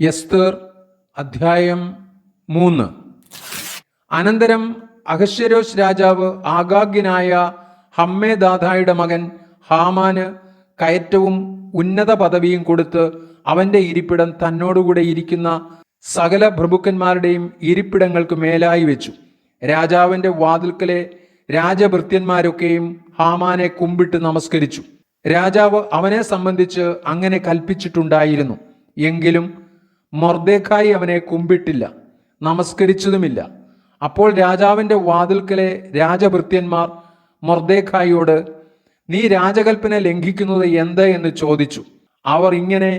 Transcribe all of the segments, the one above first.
എസ്തർ അധ്യായം മൂന്ന്. അനന്തരം അഹശ്വരോഷ് രാജാവ് ആഗാഗ്യനായ ഹമ്മേദാദായുടെ മകൻ ഹാമാന് കയറ്റവും ഉന്നത പദവിയും കൊടുത്ത് അവന്റെ ഇരിപ്പിടം തന്നോടുകൂടെ ഇരിക്കുന്ന സകല പ്രഭുക്കന്മാരുടെയും ഇരിപ്പിടങ്ങൾക്ക് മേലായി വെച്ചു. രാജാവിന്റെ വാതിൽക്കലെ രാജഭൃത്യന്മാരൊക്കെയും ഹാമാനെ കുമ്പിട്ട് നമസ്കരിച്ചു. രാജാവ് അവനെ സംബന്ധിച്ച് അങ്ങനെ കൽപ്പിച്ചിട്ടുണ്ടായിരുന്നു. എങ്കിലും മൊർദേഖായി അവനെ കുമ്പിട്ടില്ല നമസ്കരിച്ചതുമില്ല. അപ്പോൾ രാജാവിന്റെ വാതിൽക്കലെ രാജഭൃത്യന്മാർ മൊർദേക്കായിയോട് നീ രാജകൽപ്പന ലംഘിക്കുന്നത് എന്ത്? എന്ന് ചോദിച്ചു. അവർ ഇങ്ങനെ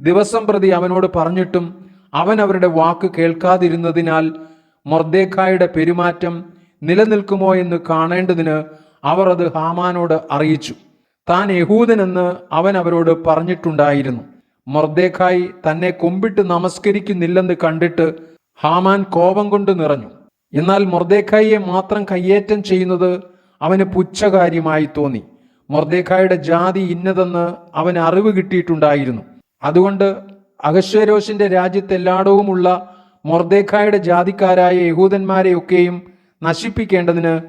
ദിവസം പ്രതി അവനോട് പറഞ്ഞിട്ടും അവൻ അവരുടെ വാക്ക് കേൾക്കാതിരുന്നതിനാൽ മൊർദേഖായുടെ പെരുമാറ്റം നിലനിൽക്കുമോ എന്ന് കാണേണ്ടതിന് അവർ അത് ഹാമാനോട് അറിയിച്ചു. താൻ യഹൂദനെന്ന് അവൻ അവരോട് പറഞ്ഞിട്ടുണ്ടായിരുന്നു. മൊർദേഖായി തന്നെ കുമ്പിട്ട് നമസ്കരിക്കുന്നില്ലെന്ന് കണ്ടിട്ട് ഹാമാൻ കോപം കൊണ്ട് നിറഞ്ഞു. എന്നാൽ മൊർദേഖായിയെ മാത്രം കയ്യേറ്റം ചെയ്യുന്നത് അവന് പുച്ഛകാര്യമായി തോന്നി. മൊർദേഖായുടെ ജാതി ഇന്നതെന്ന് അവൻ അറിവ് കിട്ടിയിട്ടുണ്ടായിരുന്നു. അതുകൊണ്ട് അഗശ്വരോഷിന്റെ രാജ്യത്തെല്ലാടവുമുള്ള മൊർദേഖായുടെ ജാതിക്കാരായ യഹൂദന്മാരെയൊക്കെയും നശിപ്പിക്കേണ്ടതിന്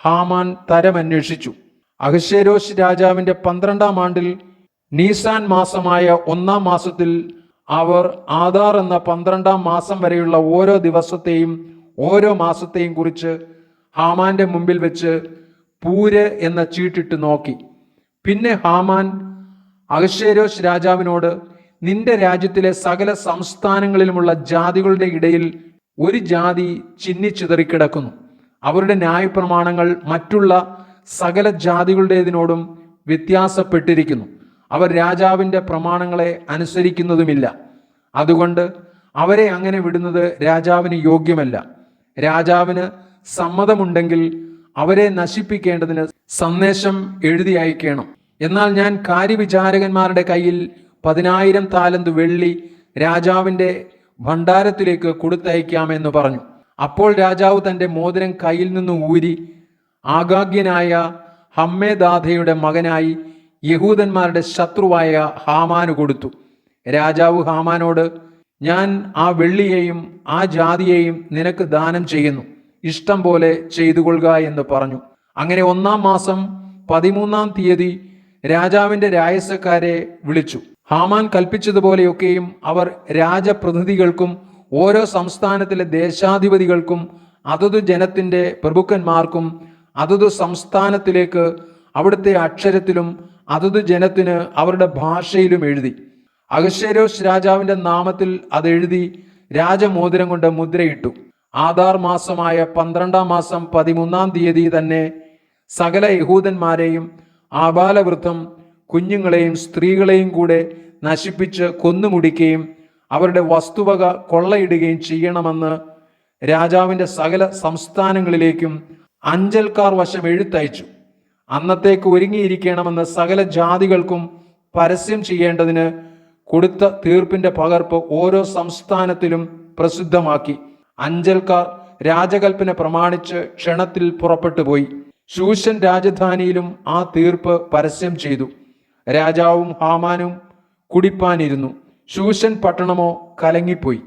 ഹാമാൻ തരമന്വേഷിച്ചു. അഹശ്വരോഷ് രാജാവിന്റെ പന്ത്രണ്ടാം ആണ്ടിൽ നീസാൻ മാസമായ ഒന്നാം മാസത്തിൽ അവർ ആധാർ എന്ന പന്ത്രണ്ടാം മാസം വരെയുള്ള ഓരോ ദിവസത്തെയും ഓരോ മാസത്തെയും കുറിച്ച് ഹാമാന്റെ മുമ്പിൽ വെച്ച് പൂര് എന്ന ചീട്ടിട്ട് നോക്കി. പിന്നെ ഹാമാൻ അഹശ്ശേരോഷ് രാജാവിനോട് നിന്റെ രാജ്യത്തിലെ സകല സംസ്ഥാനങ്ങളിലുമുള്ള ജാതികളുടെ ഇടയിൽ ഒരു ജാതി ചിന്നിച്ചിതറിക്കിടക്കുന്നു. അവരുടെ ന്യായപ്രമാണങ്ങൾ മറ്റുള്ള സകല ജാതികളുടേതിനോടും വ്യത്യാസപ്പെട്ടിരിക്കുന്നു. അവർ രാജാവിന്റെ പ്രമാണങ്ങളെ അനുസരിക്കുന്നതുമില്ല. അതുകൊണ്ട് അവരെ അങ്ങനെ വിടുന്നത് രാജാവിന് യോഗ്യമല്ല. രാജാവിന് സമ്മതമുണ്ടെങ്കിൽ അവരെ നശിപ്പിക്കേണ്ടതിന് സന്ദേശം എഴുതി അയക്കണം. എന്നാൽ ഞാൻ കാര്യവിചാരകന്മാരുടെ കയ്യിൽ പതിനായിരം താലന്ത് വെള്ളി രാജാവിന്റെ ഭണ്ഡാരത്തിലേക്ക് കൊടുത്തയക്കാമെന്ന് പറഞ്ഞു. അപ്പോൾ രാജാവ് തന്റെ മോതിരം കയ്യിൽ നിന്ന് ഊരി ആഗാഗ്യനായ ഹമ്മേദാഥയുടെ മകനായി യഹൂദന്മാരുടെ ശത്രുവായ ഹാമാന് കൊടുത്തു. രാജാവ് ഹാമാനോട് ഞാൻ ആ വെള്ളിയെയും ആ ജാതിയെയും നിനക്ക് ദാനം ചെയ്യുന്നു. ഇഷ്ടം പോലെ ചെയ്തുകൊള്ളുക എന്ന് പറഞ്ഞു. അങ്ങനെ ഒന്നാം മാസം പതിമൂന്നാം തീയതി രാജാവിന്റെ രായസക്കാരെ വിളിച്ചു. ഹാമാൻ കൽപ്പിച്ചതുപോലെയൊക്കെയും അവർ രാജപ്രതിനിധികൾക്കും ഓരോ സംസ്ഥാനത്തിലെ ദേശാധിപതികൾക്കും അതത് ജനത്തിന്റെ പ്രഭുക്കന്മാർക്കും അതത് സംസ്ഥാനത്തിലേക്ക് അവിടുത്തെ അക്ഷരത്തിലും അതത് ജനത്തിന് അവരുടെ ഭാഷയിലും എഴുതി. അഹശ്വരോഷ് രാജാവിന്റെ നാമത്തിൽ അത് എഴുതി രാജമോതിരം കൊണ്ട് മുദ്രയിട്ടു. ആധാർ മാസമായ പന്ത്രണ്ടാം മാസം പതിമൂന്നാം തീയതി തന്നെ സകല യഹൂദന്മാരെയും ആബാലവൃദ്ധം കുഞ്ഞുങ്ങളെയും സ്ത്രീകളെയും കൂടെ നശിപ്പിച്ച് കൊന്നുമുടിക്കുകയും അവരുടെ വസ്തുവക കൊള്ളയിടുകയും ചെയ്യണമെന്ന് രാജാവിന്റെ സകല സംസ്ഥാനങ്ങളിലേക്കും അഞ്ചൽക്കാർ വശം എഴുത്തയച്ചു. അന്നത്തേക്ക് ഒരുങ്ങിയിരിക്കണമെന്ന് സകല ജാതികൾക്കും പരസ്യം ചെയ്യേണ്ടതിന് കൊടുത്ത തീർപ്പിന്റെ പകർപ്പ് ഓരോ സംസ്ഥാനത്തിലും പ്രസിദ്ധമാക്കി. അഞ്ചൽക്കാർ രാജകൽപ്പന പ്രമാണിച്ച് ക്ഷണത്തിൽ പുറപ്പെട്ടു പോയി. ശൂഷൻ രാജധാനിയിലും ആ തീർപ്പ് പരസ്യം ചെയ്തു. രാജാവും ഹാമാനും കുടിപ്പാനിരുന്നു. ശൂഷൻ പട്ടണമോ കലങ്ങിപ്പോയി.